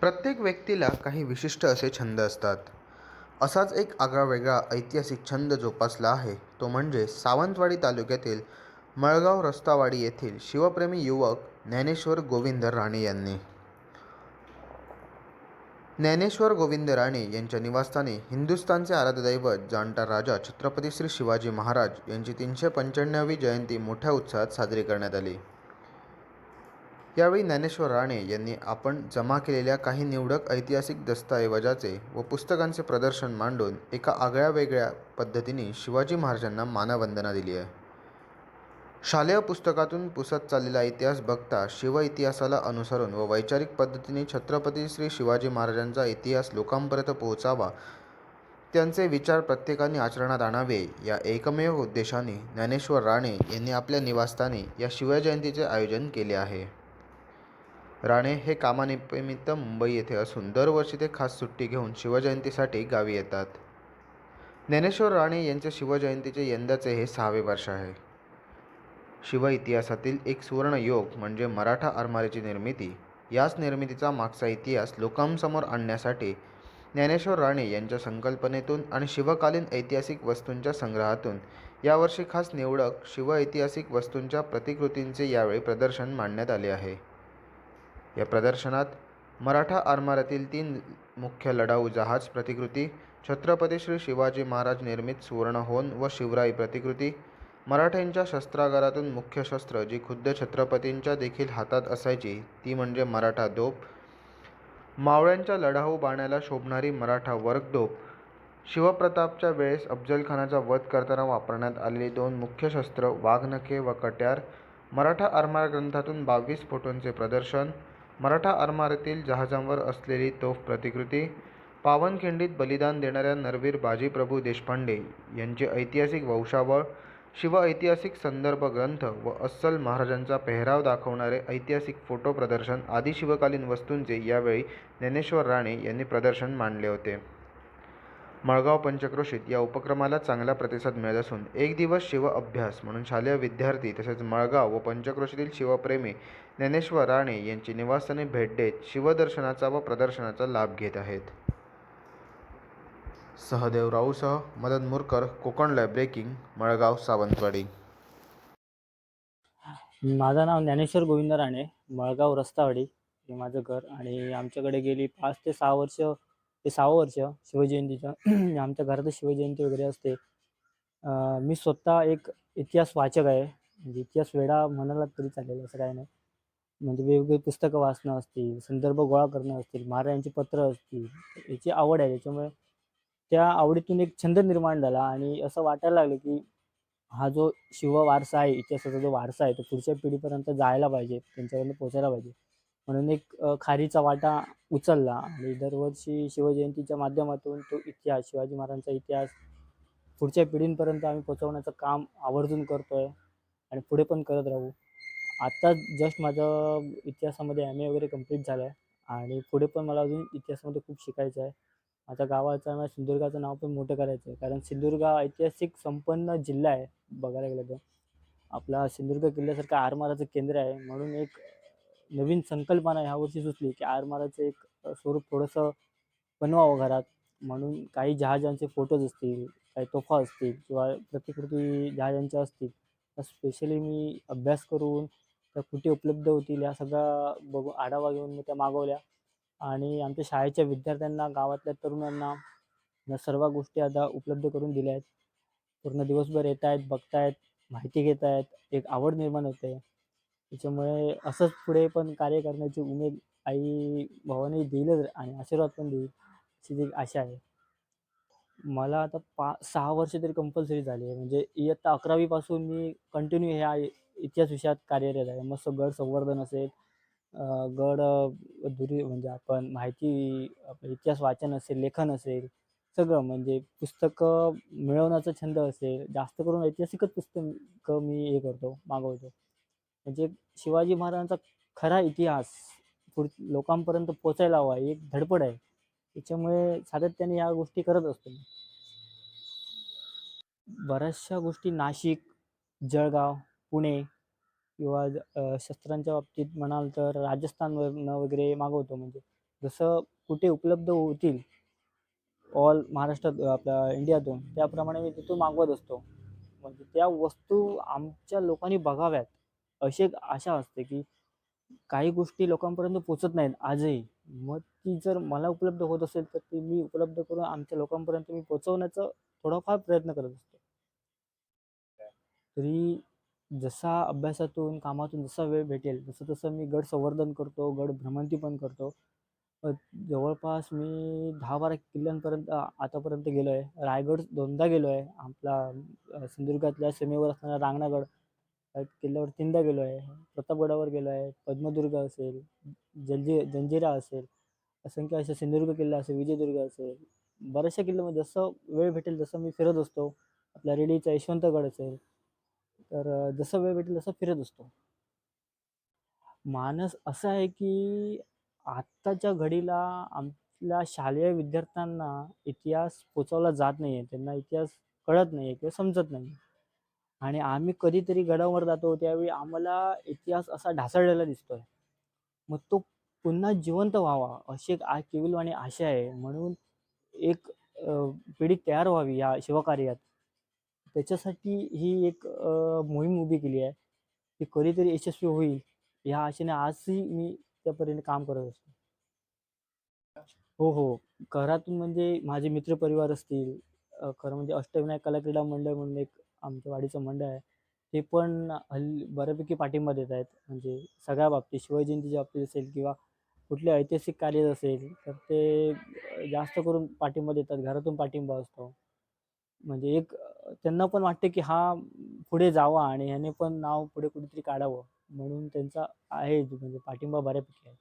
प्रत्येक व्यक्तीला काही विशिष्ट असे छंद असतात. असाच एक आगळावेगळा ऐतिहासिक छंद जोपासला आहे तो म्हणजे सावंतवाडी तालुक्यातील मळगाव रस्तावाडी येथील शिवप्रेमी युवक ज्ञानेश्वर गोविंद राणे यांनी. ज्ञानेश्वर गोविंद राणे यांच्या निवासस्थानी हिंदुस्थानचे आराध्यदैवत जाणता राजा छत्रपती श्री शिवाजी महाराज यांची तीनशे पंच्याण्णवी जयंती मोठ्या उत्साहात साजरी करण्यात आली. यावेळी ज्ञानेश्वर राणे यांनी आपण जमा केलेल्या काही निवडक ऐतिहासिक दस्तऐवजाचे व पुस्तकांचे प्रदर्शन मांडून एका आगळ्या वेगळ्या पद्धतीने शिवाजी महाराजांना मानवंदना दिली आहे. शालेय पुस्तकातून पुसत चाललेला इतिहास बघता शिव इतिहासाला अनुसरून व वैचारिक पद्धतीने छत्रपती श्री शिवाजी महाराजांचा इतिहास लोकांपर्यंत पोहोचावा, त्यांचे विचार प्रत्येकाने आचरणात आणावे या एकमेव उद्देशाने ज्ञानेश्वर राणे यांनी आपल्या निवासस्थानी या शिवजयंतीचे आयोजन केले आहे. राणे हे कामानिमित्त मुंबई येथे असून दरवर्षी ते खास सुट्टी घेऊन शिवजयंतीसाठी गावी येतात. ज्ञानेश्वर राणे यांच्या शिवजयंतीचे यंदाचे हे सहावे वर्ष आहे. शिव इतिहासातील एक सुवर्णयोग म्हणजे मराठा आरमारीची निर्मिती. याच निर्मितीचा मागचा इतिहास लोकांसमोर आणण्यासाठी ज्ञानेश्वर राणे यांच्या संकल्पनेतून आणि शिवकालीन ऐतिहासिक वस्तूंच्या संग्रहातून यावर्षी खास निवडक शिव ऐतिहासिक वस्तूंच्या प्रतिकृतींचे यावेळी प्रदर्शन मांडण्यात आले आहे. या प्रदर्शनात मराठा आरमारातील तीन मुख्य लढाऊ जहाज प्रतिकृती, छत्रपती श्री शिवाजी महाराज निर्मित सुवर्णहोन व शिवराई प्रतिकृती, मराठ्यांच्या शस्त्रागारातून मुख्य शस्त्र जी खुद्द छत्रपतींच्या देखील हातात असायची ती म्हणजे मराठा दोप. मावळ्यांच्या लढाऊ बाण्याला शोभणारी मराठा वर्कतोफ, शिवप्रतापच्या वेळेस अफजलखानाचा वध करताना वापरण्यात आलेली दोन मुख्य शस्त्र वाघनखे व कट्यार, मराठा आरमार ग्रंथातून बावीस फोटोंचे प्रदर्शन, मराठा आरमारातील जहाजांवर असलेली तोफ प्रतिकृती, पावनखिंडीत बलिदान देणाऱ्या नरवीर बाजीप्रभू देशपांडे यांचे ऐतिहासिक वंशावळ, शिव ऐतिहासिक संदर्भ ग्रंथ व अस्सल महाराजांचा पेहराव दाखवणारे ऐतिहासिक फोटो प्रदर्शन आदी शिवकालीन वस्तूंचे यावेळी ज्ञानेश्वर राणे यांनी प्रदर्शन मांडले होते. मळगाव पंचक्रोशीत या उपक्रमाला चांगला प्रतिसाद मिळत असून एक दिवस शिव अभ्यास म्हणून शालेय विद्यार्थी तसेच मळगाव व पंचक्रोशीतील शिवप्रेमी ज्ञानेश्वर राणे यांची निवासस्थानी भेट देत शिवदर्शनाचा व प्रदर्शनाचा लाभ घेत आहेत. सहदेव राऊसह मदन मुरकर कोकण लाईव्ह ब्रेकिंग मळगाव सावंतवाडी माझं नाव ज्ञानेश्वर गोविंद राणे मळगाव रस्तावाडी हे माझं घर आणि आमच्याकडे गेली पाच ते सहा वर्ष ते सहावं वर्ष शिवजयंतीचं आमच्या घरातच शिवजयंती वगैरे असते मी स्वतः एक इतिहास वाचक आहे. म्हणजे इतिहास वेळा म्हणाला तरी चालेल असं काही नाही. म्हणजे वेगवेगळी पुस्तकं वाचणं असतील संदर्भ गोळा करणं असतील महाराजांची पत्र असतील याची आवड आहे. त्याच्यामुळे त्या आवडीतून एक छंद निर्माण झाला आणि असं वाटायला लागलं की हा जो शिव वारसा आहे इतिहासाचा जो वारसा आहे तो पुढच्या पिढीपर्यंत जायला पाहिजे त्यांच्यापर्यंत पोचायला पाहिजे. म्हणून एक खारीचा वाटा उचलला. आणि दरवर्षी शिवजयंतीच्या माध्यमातून तो इतिहास शिवाजी महाराजांचा इतिहास पुढच्या पिढींपर्यंत आम्ही पोचवण्याचं काम आवर्जून करतो आहे आणि पुढे पण करत राहू. आत्ता जस्ट माझं इतिहासामध्ये एम ए वगैरे कंप्लीट झालं आहे आणि पुढे पण मला अजून इतिहासामध्ये खूप शिकायचं आहे. माझ्या गावाचं मला सिंधुदुर्गाचं नाव पण मोठं करायचं आहे कारण सिंधुदुर्ग हा ऐतिहासिक संपन्न जिल्हा आहे बघायला गेलं तर. आपला सिंधुदुर्ग किल्ल्यासारखं आरमाराचं केंद्र आहे. म्हणून एक नवीन संकल्पना ह्यावर्षी सुचली की आरमाराचं एक स्वरूप थोडंसं बनवावं घरात. म्हणून काही जहाजांचे फोटोज असतील काही तोफा असतील किंवा प्रतिकृती जहाजांच्या असतील तर स्पेशली मी अभ्यास करून त्या कुठे उपलब्ध होतील या सगळ्या बघू आढावा घेऊन मी त्या मागवल्या. आणि आमच्या शाळेच्या विद्यार्थ्यांना गावातल्या तरुणांना या सर्व गोष्टी आता उपलब्ध करून दिल्या आहेत. पूर्ण दिवसभर येत आहेत बघत आहेत माहिती घेत आहेत एक आवड निर्माण होते. त्याच्यामुळे असंच पुढे पण कार्य करण्याची उमेद आई भावाने देईलच आणि आशीर्वाद पण देईल अशी ती आशा आहे. मला आता पा सहा वर्ष तरी कंपल्सरी झाली आहे. म्हणजे इयत्ता अकरावीपासून मी कंटिन्यू ह्या इतिहास विषयात कार्यरत आहे. मस्त गड संवर्धन असेल गड दुरी म्हणजे आपण माहिती इतिहास वाचन असेल लेखन असेल सगळं म्हणजे पुस्तकं मिळवण्याचा छंद असेल जास्त करून ऐतिहासिकच पुस्तकं मी हे करतो मागवतो. म्हणजे शिवाजी महाराजांचा खरा इतिहास पुढ लोकांपर्यंत पोचायला हवा एक धडपड आहे. त्याच्यामुळे सातत्याने या गोष्टी करत असतो बऱ्याचशा गोष्टी नाशिक जळगाव पुणे किंवा शस्त्रांच्या बाबतीत म्हणाल तर राजस्थानवरनं वगैरे मागवतो. म्हणजे जसं कुठे उपलब्ध होतील ऑल महाराष्ट्रात आपल्या इंडियातून त्याप्रमाणे मी तिथून मागवत असतो. म्हणजे त्या वस्तू आमच्या लोकांनी बघाव्यात. अशी एक आशा असते की काही गोष्टी लोकांपर्यंत पोचत नाहीत आजही. मग ती जर मला उपलब्ध होत असेल तर ती मी उपलब्ध करून आमच्या लोकांपर्यंत मी पोचवण्याचा थोडाफार प्रयत्न करत असतो. तरी जसा अभ्यासातून कामातून जसा वेळ भेटेल तसं तसं मी गड संवर्धन करतो गड भ्रमंती पण करतो. जवळपास मी दहा बारा किल्ल्यांपर्यंत आतापर्यंत गेलो आहे रायगड दोनदा गेलो आहे आपला सिंधुदुर्गातल्या सीमेवर असणारा रांगणागड. या किल्ल्यावर तीनदा गेलो आहे. प्रतापगडावर गेलो आहे. पद्मदुर्ग असेल जंजी जंजिरा असेल असंख्य असे सिंधुदुर्ग किल्ला असेल विजयदुर्ग असेल. बऱ्याचशा किल्ल्यामध्ये जसं वेळ भेटेल तसं मी फिरत असतो. आपल्या रेडीचा यशवंतगड असेल तर जसं वेळ भेटेल तसं फिरत असतो. मानस असं आहे की आत्ताच्या घडीला आपल्या शालेय विद्यार्थ्यांना इतिहास पोचवला जात नाही आहे त्यांना इतिहास कळत नाही आहे किंवा समजत नाही आणि आम्ही कधीतरी गडावर जातो त्यावेळी आम्हाला इतिहास असा ढासळलेला दिसतोय. मग तो पुन्हा जिवंत व्हावा अशी एक आ केविलवाणी आशा आहे. म्हणून एक पिढी तयार व्हावी या शिवकार्यात. त्याच्यासाठी ही एक मोहीम उभी केली आहे ती कधीतरी यशस्वी होईल ह्या आशेने आजही मी त्यापर्यंत काम करत असतो. हो हो. घरातून म्हणजे माझे मित्रपरिवार असतील खरं म्हणजे अष्टविनायक कलाक्रीडा मंडळ म्हणून एक आमच्या वाडीचं मंडळ आहे ते पण हल्ली बऱ्यापैकी पाठिंबा देत आहेत. म्हणजे सगळ्या बाबतीत शिवजयंतीच्या बाबतीत असेल किंवा कुठले ऐतिहासिक कार्य असेल तर ते जास्त करून पाठिंबा देतात घरातून पाठिंबा असतो. म्हणजे एक त्यांना पण वाटते की हा पुढे जावा आणि ह्याने पण नाव पुढे कुठेतरी काढावं म्हणून त्यांचा आहे म्हणजे पाठिंबा बऱ्यापैकी आहे.